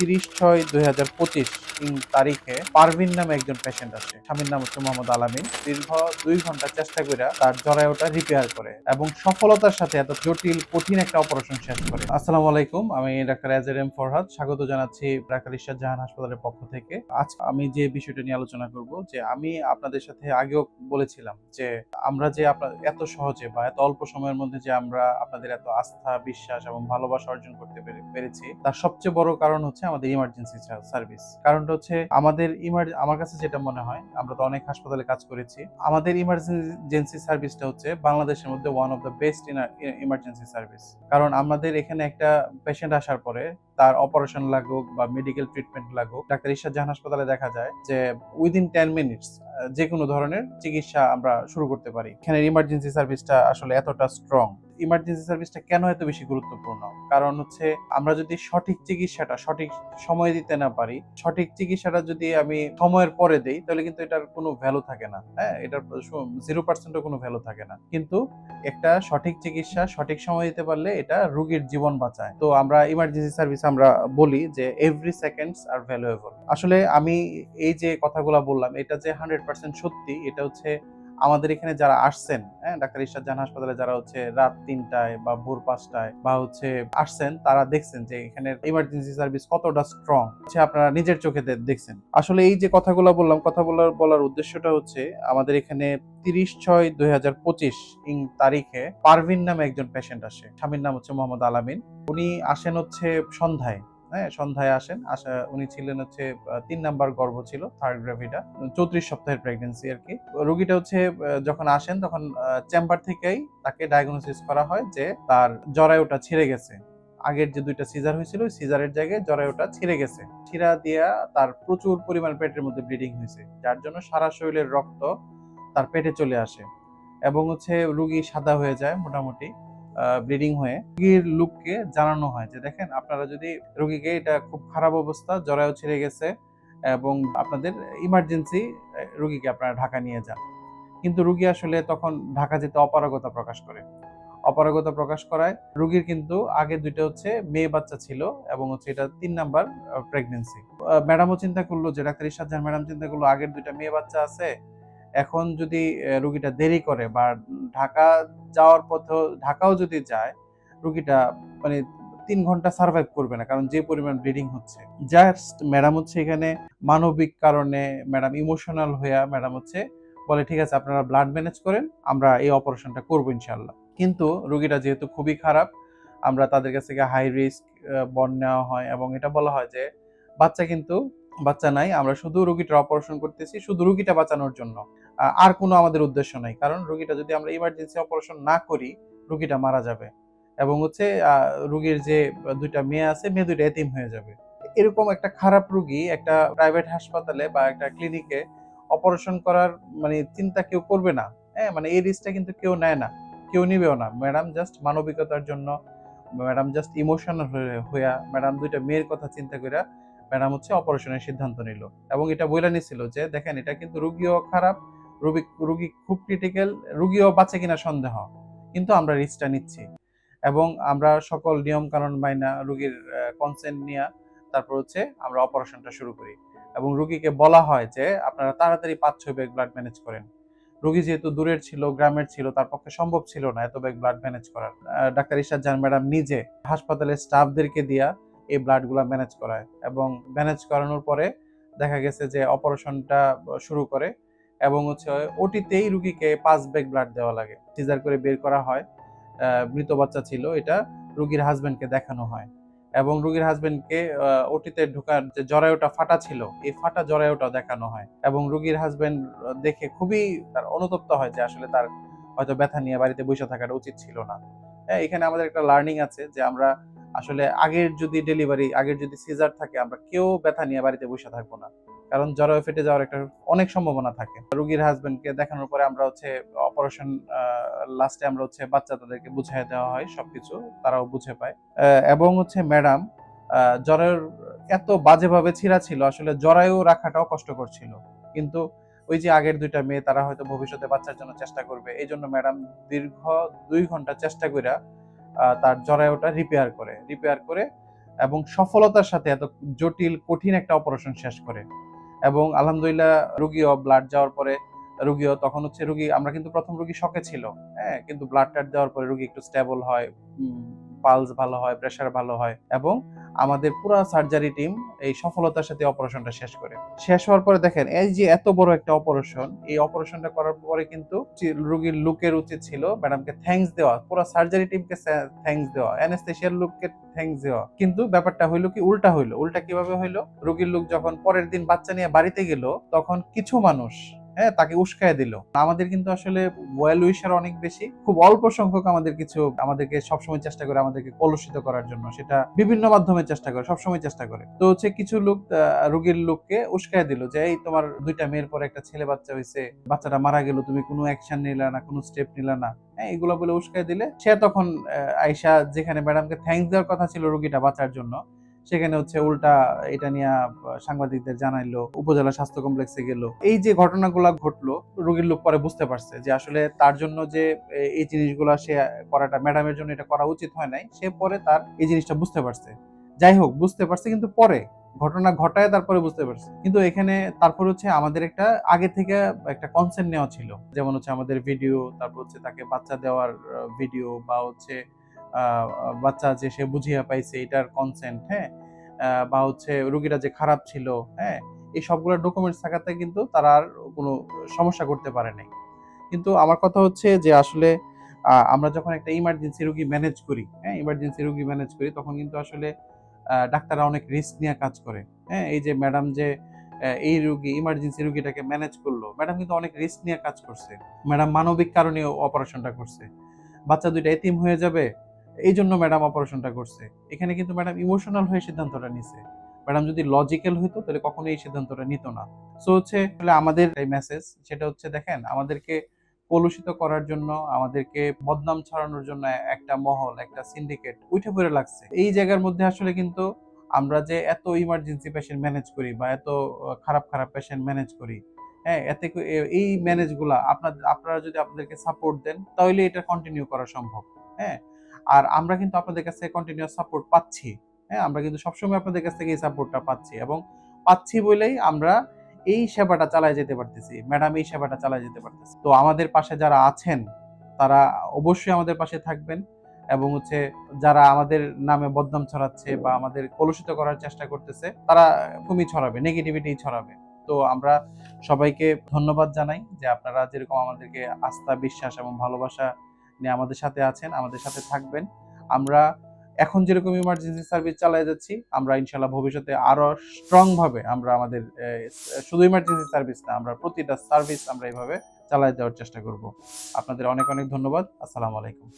তিরিশ ছয় দুই হাজার পঁচিশ তারিখে পারভিন নামে একজন পেশেন্ট আসে। স্বামীর নাম হচ্ছে মোহাম্মদ আলামিন। দীর্ঘ দুই ঘণ্টা চেষ্টা করে তার জরায়ুটা রিপেয়ার করে এবং সফলতার সাথে এত জটিল, কঠিন একটা অপারেশন শেষ করে। আসসালামু আলাইকুম, আমি ডাক্তার এজার এম ফরহাদ। স্বাগত জানাচ্ছি ডাক্তার ইশাদ জাহান হাসপাতালের পক্ষ থেকে। আজ আমি যে বিষয়টা নিয়ে আলোচনা করব, যে আমি আপনাদের সাথে আগেও বলেছিলাম যে আমরা যে আপনার এত সহজে বা এত অল্প সময়ের মধ্যে যে আমরা আপনাদের এত আস্থা, বিশ্বাস এবং ভালোবাসা অর্জন করতে পেরে- পেরেছি, তার সবচেয়ে বড় কারণ হচ্ছে আমাদের ইমার্জেন্সি সার্ভিস কারণটা হচ্ছে আমাদের আমার কাছে যেটা মনে হয়, আমরা তো অনেক হাসপাতালে কাজ করেছি, আমাদের ইমার্জেন্সি সার্ভিসটা হচ্ছে বাংলাদেশের মধ্যে one of the best emergency service কারণ আমাদের এখানে একটা পেশেন্ট আসার পরে তার অপারেশন লাগুক বা মেডিকেল ট্রিটমেন্ট লাগুক, ডাক্তার ইশাদ জাহান হাসপাতালে দেখা যায় যে উইদিন টেন মিনিটস যে কোনো ধরনের চিকিৎসা আমরা শুরু করতে পারি। এখানে ইমার্জেন্সি সার্ভিসটা আসলে এতটা স্ট্রং ইমার্জেন্সি সার্ভিসটা কেন এত বেশি গুরুত্বপূর্ণ? কারণ হচ্ছে আমরা যদি সঠিক চিকিৎসাটা, সঠিক সময় দিতে না পারি, সঠিক চিকিৎসাটা যদি আমি সময়ের পরে দেই, তাহলে কিন্তু এটার কোনো ভ্যালু থাকে না। হ্যাঁ? এটার জিরো পার্সেন্টও কোনো ভ্যালু থাকে না। কিন্তু একটা সঠিক চিকিৎসা, সঠিক সময় দিতে পারলে এটা রোগীর জীবন বাঁচায়। তো আমরা ইমার্জেন্সি সার্ভিস আমরা বলি যে এভরি সেকেন্ডস আর ভ্যালুয়েবল আসলে আমি এই যে কথাগুলো বললাম, এটা যে হান্ড্রেড পার্সেন্ট সত্যি, এটা হচ্ছে আমাদের এখানে যারা আসছেন হ্যাঁ ডাক্তার ইশাদ জাহান হাসপাতালে যারা হচ্ছে রাত তিনটায় বা ভোর পাঁচটায় বা হচ্ছে আসছেন, তারা দেখছেন যে এখানে ইমার্জেন্সি সার্ভিস কতটা স্ট্রং হচ্ছে আপনারা নিজের চোখে দেখছেন। আসলে এই যে কথাগুলো বললাম, কথা বলার বলার উদ্দেশ্যটা হচ্ছে আমাদের এখানে তিরিশ ছয় দুই হাজার পঁচিশ ইং তারিখে পারভিন নামে একজন পেশেন্ট আসে, স্বামীর নাম হচ্ছে মোহাম্মদ আলামিন। উনি আসেন হচ্ছে সন্ধ্যায়। হ্যাঁ সন্ধ্যায় আসেন। আসা, উনি ছিলেন হচ্ছে তিন নাম্বার গর্ভ ছিল থার্ড গ্রাভিটা চৌত্রিশ সপ্তাহের প্রেগনেন্সি আর কি। রোগীটা হচ্ছে যখন আসেন তখন চেম্বার থেকেই তাকে ডায়াগনোসিস করা হয় যে তার জরায়ুটা ছিঁড়ে গেছে। আগের যে দুইটা সিজার হয়েছিল সিজারের জায়গায় জরায়ুটা ছিঁড়ে গেছে। ছিঁড়া দিয়া তার প্রচুর পরিমাণ পেটের মধ্যে ব্লিডিং হয়েছে, যার জন্য সারা শরীরের রক্ত তার পেটে চলে আসে। এবং হচ্ছে রুগী সাদা হয়ে যায় মোটামুটি। ব্লিডিং হয়ে রোগীর লোককে জানানো হয় যে, দেখেন, আপনারা যদি রোগীকে এটা খুব খারাপ অবস্থা, জরায়ু ছেড়ে গেছে এবং আপনাদের ইমার্জেন্সি রোগীকে আপনারা ঢাকা নিয়ে যান। কিন্তু রুগী আসলে তখন ঢাকা যেতে অপারগতা প্রকাশ করে। অপারগতা প্রকাশ করায় রুগীর কিন্তু আগে দুইটা হচ্ছে মেয়ে বাচ্চা ছিল এবং হচ্ছে এটা তিন নাম্বার প্রেগনেন্সি ম্যাডামও চিন্তা করল যে, ডাক্তার জাহান ম্যাডাম চিন্তা করল আগের দুইটা মেয়ে বাচ্চা আছে এখন যদি রুগীটা দেরি করে বা ঢাকা যাওয়ার পথেও, ঢাকাও যদি যায়, রুগীটা মানে তিন ঘণ্টা সার্ভাইভ করবে না, কারণ যে পরিমাণ ব্লিডিং হচ্ছে। জাস্ট ম্যাডাম হচ্ছে এখানে মানবিক কারণে ম্যাডাম ইমোশনাল হইয়া ম্যাডাম হচ্ছে, বলে ঠিক আছে, আপনারা ব্লাড ম্যানেজ করেন, আমরা এই অপারেশনটা করব ইনশাল্লাহ কিন্তু রুগীটা যেহেতু খুবই খারাপ, আমরা তাদের কাছ থেকে হাই রিস্ক বন নেওয়া হয় এবং এটা বলা হয় যে, বাচ্চা কিন্তু বাচ্চা নাই, আমরা শুধু রুগীটার অপারেশন করতেছি, শুধু রুগীটা বাঁচানোর জন্য। আর কোনো আমাদের উদ্দেশ্য নাই, কারণ রুগীটা যদি আমরা ইমার্জেন্সি অপারেশন না করি, রুগীটা মারা যাবে। এবং হচ্ছে রুগীর যে দুইটা মেয়ে আছে, মেয়ে দুইটা এতিম হয়ে যাবে। এরকম একটা খারাপ রুগী একটা প্রাইভেট হাসপাতালে বা একটা ক্লিনিকে অপারেশন করার মানে চিন্তা কেউ করবে না। হ্যাঁ মানে এই রিস্কটা কিন্তু কেউ নেয় না, কেউ নিবেও না। ম্যাডাম জাস্ট মানবিকতার জন্য ম্যাডাম জাস্ট ইমোশনাল হয়ে, হইয়া ম্যাডাম দুইটা মেয়ের কথা চিন্তা কইরা ম্যাডাম হচ্ছে অপারেশনের সিদ্ধান্ত নিল। এবং এটা বইলা নিছিল যে, দেখেন, এটা কিন্তু রুগীও খারাপ রুগী রুগী খুব ক্রিটিক্যাল রুগীও বাঁচে কিনা সন্দেহ। কিন্তু আমরা রিস্কটা নিচ্ছি। এবং আমরা সকল নিয়ম কানুন মাইনা রুগীর কনসেন্ট নিয়ে তারপর হচ্ছে আমরা অপারেশনটা শুরু করি। এবং রুগীকে বলা হয় যে, আপনারা তাড়াতাড়ি পাঁচ, ছয় ব্যাগ ব্লাড ম্যানেজ করেন। রুগী যেহেতু দূরের ছিল, গ্রামের ছিল, তার পক্ষে সম্ভব ছিল না এত ব্যাগ ব্লাড ম্যানেজ করার। ডাক্তার ইশাদ জান ম্যাডাম নিজে হাসপাতালের স্টাফদেরকে দিয়া এই ব্লাডগুলো ম্যানেজ করায় এবং ম্যানেজ করানোর পরে দেখা গেছে যে অপারেশনটা শুরু করে এবং হচ্ছে ওটিতেই রুগীকে পাঁচ ব্যাগ ব্লাড দেওয়া লাগে। সিজার করে বের করা হয় মৃত বাচ্চা ছিল, এটা রুগীর হাজব্যান্ডকে দেখানো হয়। এবং রুগীর হাজবেন্ডকে ওটিতে ঢোকার যে জরায়ুটা ফাটা ছিল, এই ফাটা জরায়ুটা দেখানো হয়। এবং রুগীর হাজবেন্ড দেখে খুবই তার অনুতপ্ত হয় যে আসলে তার হয়তো ব্যথা নিয়ে বাড়িতে বসে থাকাটা উচিত ছিল না। হ্যাঁ এখানে আমাদের একটা লার্নিং আছে যে আমরা আসলে আগের যদি ডেলিভারি আগের যদি সিজার থাকে, আমরা কেউ ব্যথা নিয়ে বাড়িতে বসে থাকব না। কারণ জরায়ু ফেটে যাওয়ার একটা অনেক সম্ভাবনা থাকে। রুগীর হাজবেন্ডকে দেখানোর পরে আমরা হচ্ছে অপারেশন লাস্টে আমরা হচ্ছে বাচ্চা তাদেরকে বুঝিয়ে দেওয়া হয় সবকিছু, তারাও বুঝে পায়। এবং হচ্ছে ম্যাডাম জরায়ুর এত বাজেভাবে ছিঁড়া ছিল, আসলে জরায়ু রাখাটাও কষ্টকর ছিল। কিন্তু ওই যে আগের দুইটা মেয়ে, তারা হয়তো ভবিষ্যতে বাচ্চার জন্য চেষ্টা করবে। এই জন্য ম্যাডাম দীর্ঘ দুই ঘণ্টা চেষ্টা করে তার জরায়ুটা রিপেয়ার করে রিপেয়ার করে এবং সফলতার সাথে এত জটিল, কঠিন একটা অপারেশন শেষ করে। এবং আলহামদুলিল্লাহ রুগীও ব্লাড যাওয়ার পরে, রুগীও তখন হচ্ছে রুগী, আমরা কিন্তু প্রথম রুগী শখে ছিল হ্যাঁ কিন্তু ব্লাড টাড দেওয়ার পরে রুগী একটু স্টেবল হয় পালস ভালো হয় প্রেশার ভালো হয় এবং আমাদের পুরো সার্জারি টিম এই সফলতার সাথে অপারেশনটা শেষ করে। শেষ হওয়ার পরে দেখেন, এই যে এত বড় একটা অপারেশন এই অপারেশনটা করার পরে কিন্তু রোগীর লুকের উচিত ছিল ম্যাডামকে থ্যাঙ্কস দেওয়া, পুরো সার্জারি টিমকে থ্যাঙ্কস দেওয়া অ্যানেস্থেশিয়ার লুককে থ্যাংকস দেওয়া। কিন্তু ব্যাপারটা হইল কি, উল্টা হইল। উল্টা কীভাবে হইল? রোগীর লোক যখন পরের দিন বাচ্চা নিয়ে বাড়িতে গেল, তখন কিছু মানুষ হ্যাঁ তাকে উস্কায় দিল। আমাদের কিন্তু আসলে ওয়েল উইশার অনেক বেশি। খুব অল্প সংখ্যক আমাদের কিছু, আমাদেরকে সবসময় চেষ্টা করে, আমাদেরকে কলুষিত করার জন্য। সেটা বিভিন্ন মাধ্যমে চেষ্টা করে, সবসময় চেষ্টা করে। তো হচ্ছে কিছু লোক রোগীর লোককে উস্কায় দিল যে, এই তোমার দুইটা মেয়ের পর একটা ছেলে বাচ্চা হয়েছে বাচ্চাটা মারা গেল, তুমি কোনো অ্যাকশন নিলা না, কোনো স্টেপ নিলা না। হ্যাঁ এগুলো বলে উস্কায় দিলে সে তখন আয়শা যেখানে ম্যাডামকে থ্যাঙ্কস দেওয়ার কথা ছিল রোগীটা বাঁচার জন্য সেখানে হচ্ছে উল্টা এটা নিয়ে সাংবাদিকদের জানাইলো, উপজেলা স্বাস্থ্য কমপ্লেক্সে গেল। এই যে ঘটনাগুলা ঘটলো, রোগীর লোক পরে বুঝতে পারছে যে আসলে তার জন্য যে এই জিনিসগুলো সে করাটা, ম্যাডামের জন্য এটা করা উচিত হয় নাই, সে পরে তার এই জিনিসটা বুঝতে পারছে। যাই হোক, বুঝতে পারছে কিন্তু পরে, ঘটনা ঘটায় তারপরে বুঝতে পারছে। কিন্তু এখানে তারপর হচ্ছে আমাদের একটা, আগে থেকে একটা কনসেন্ট নেওয়া ছিল। যেমন হচ্ছে আমাদের ভিডিও তারপর হচ্ছে তাকে বাচ্চা দেওয়ার ভিডিও বা হচ্ছে বাচ্চা যে সে বুঝিয়ে পাইছে, এটার কনসেন্ট হ্যাঁ? বা হচ্ছে রুগীরা যে খারাপ ছিল হ্যাঁ এই সবগুলো ডকুমেন্টস থাকাতে কিন্তু তারা আর কোনো সমস্যা করতে পারে নাই। কিন্তু আমার কথা হচ্ছে যে আসলে আমরা যখন একটা ইমার্জেন্সি রুগী ম্যানেজ করি হ্যাঁ ইমার্জেন্সি রুগী ম্যানেজ করি, তখন কিন্তু আসলে ডাক্তাররা অনেক রিস্ক নিয়ে কাজ করে। হ্যাঁ এই যে ম্যাডাম যে এই রুগী ইমার্জেন্সি রুগীটাকে ম্যানেজ করল ম্যাডাম কিন্তু অনেক রিস্ক নিয়ে কাজ করছে। ম্যাডাম মানবিক কারণে অপারেশনটা করছে। বাচ্চা দুইটা এতিম হয়ে যাবে এই জন্য ম্যাডাম অপারেশনটা করছে। এখানে কিন্তু ম্যাডাম ইমোশনাল হয়ে সিদ্ধান্তটা নিছে। ম্যাডাম যদি লজিক্যাল হইতো, তাহলে কখনো এই সিদ্ধান্তটা নিত না। সো হচ্ছে আসলে আমাদের এই মেসেজ সেটা হচ্ছে দেখেন, আমাদেরকে কলুষিত করার জন্য, আমাদেরকে বদনাম ছড়ানোর জন্য একটা মহল, একটা সিন্ডিকেট উঠে পড়ে লাগছে। এই জায়গার মধ্যে আসলে কিন্তু আমরা যে এত ইমার্জেন্সি পেশেন্ট ম্যানেজ করি বা এত খারাপ খারাপ পেশেন্ট ম্যানেজ করি হ্যাঁ এতে এই ম্যানেজগুলা আপনাদের আপনারা যদি আপনাদেরকে সাপোর্ট দেন, তাহলে এটা কন্টিনিউ করা সম্ভব হ্যাঁ। আর আমরা কিন্তু আপনাদের কাছ কন্টিনিউয়াস সাপোর্ট পাচ্ছি। হ্যাঁ আমরা কিন্তু সবসময় আপনাদের কাছ থেকে এই সাপোর্টটা পাচ্ছি এবং পাচ্ছি বলেই আমরা এই সেবাটা চালায় যেতে পারতেছি। ম্যাডাম এই সেবাটা চালায় যেতে পারতেছি। তো আমাদের পাশে যারা আছেন, তারা অবশ্যই আমাদের পাশে থাকবেন এবং হচ্ছে যারা আমাদের নামে বদনাম ছড়াচ্ছে বা আমাদের কলুষিত করার চেষ্টা করতেছে, তারা কমই ছড়াবে নেগেটিভিটি ছড়াবে। তো আমরা সবাইকে ধন্যবাদ জানাই যে আপনারা যেরকম আমাদেরকে আস্থা, বিশ্বাস এবং ভালোবাসা আমাদের সাথে আছেন, আমাদের সাথে থাকবেন। আমরা এখন যেরকম ইমার্জেন্সি সার্ভিস চালিয়ে যাচ্ছি, আমরা ইনশাল্লাহ ভবিষ্যতে আরও স্ট্রং ভাবে আমরা আমাদের শুধু ইমার্জেন্সি সার্ভিস না, আমরা প্রতিটা সার্ভিস আমরা এইভাবে চালায় যাওয়ার চেষ্টা করব। আপনাদের অনেক অনেক ধন্যবাদ। আসসালামু আলাইকুম।